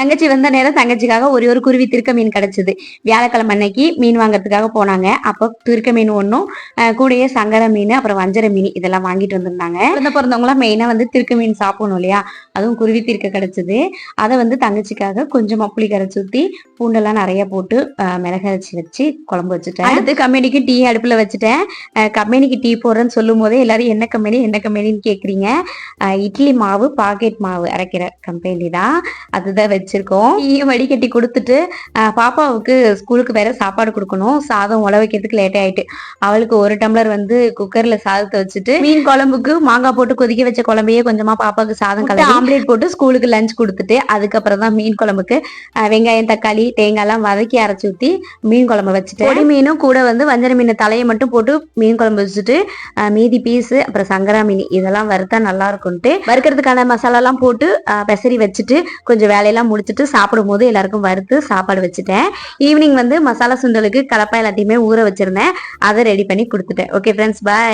தங்கச்சி வந்த நேரம் தங்கச்சிக்காக ஒரே ஒரு குருவி திருக்க மீன் கிடைச்சது. வியாழக்கிழமை அன்னைக்கு மீன் வாங்குறதுக்காக போனாங்க. அப்போ திருக்க மீன் ஒன்றும் கூடயே சங்கர மீன் அப்புறம் வஞ்சர மீன் இதெல்லாம் வாங்கிட்டு வந்திருந்தாங்க. பிறந்த பிறந்தவங்களாம் மெயினா வந்து திருக்க மீன் சாப்பிடணும் இல்லையா? அதுவும் குருவி திருக்க கிடைச்சது. அதை வந்து தங்கச்சிக்காக கொஞ்சம் புளி கரைச்சி ஊற்றி பூண்டெல்லாம் நிறைய போட்டு மிளகரைச்சி அரைச்சி வச்சு குழம்பு வச்சுட்டேன். அடுத்து கம்பெனிக்கு டீ அடுப்புல வச்சுட்டேன். கம்பெனிக்கு டீ போடுறேன்னு சொல்லும் போதே எல்லாரும் என்ன கம்பெனி என்ன கம்பெனின்னு கேக்குறீங்க? அஹ், இட்லி மாவு பாக்கெட் மாவு அரைக்கிற கம்பெனி தான். அதுதான் வச்சிருக்கோம். டீயும் வடிகட்டி கொடுத்துட்டு பாப்பாவுக்கு ஸ்கூலுக்கு வேற சாப்பாடு கொடுக்கணும். சாதம் உழ வைக்கிறதுக்கு லேட் ஆயிட்டு. அவளுக்கு ஒரு டம்ளர் வந்து குக்கர்ல சாதத்தை வச்சுட்டு மீன் குழம்புக்கு மாங்காய் போட்டு கொதிக்க வச்ச குழம்பையே கொஞ்சமா பாப்பாவுக்கு சாதம் கலந்து ஆம்லேட் போட்டு ஸ்கூலுக்கு லஞ்ச் கொடுத்துட்டு அதுக்கப்புறம் தான் மீன் குழம்புக்கு வெங்காயம் தக்காளி தேங்காய் எல்லாம் வதக்கி அரைச்சி ஊத்தி மீன் குழம்பு வச்சுட்டு பொடி மீனும் கூட வந்து வஞ்சர மீன் தலையை மட்டும் போட்டு மீன் குழம்பு வச்சுட்டு மீதி பீஸ் அப்புறம் சங்கரா மீன் இதெல்லாம் வறுத்தா நல்லா இருக்கும்ட்டு வறுக்கிறதுக்கான மசாலா எல்லாம் போட்டு பெசரி வச்சுட்டு கொஞ்சம் வேலையெல்லாம் முடிச்சுட்டு சாப்பிடும் போது எல்லாருக்கும் வறுத்து சாப்பாடு வச்சுட்டேன். ஈவினிங் வந்து மசாலா சுண்டலுக்கு கலப்பா எல்லாத்தையுமே ஊற வச்சிருந்தேன். அதை ரெடி பண்ணி கொடுத்துட்டேன். Okay friends bye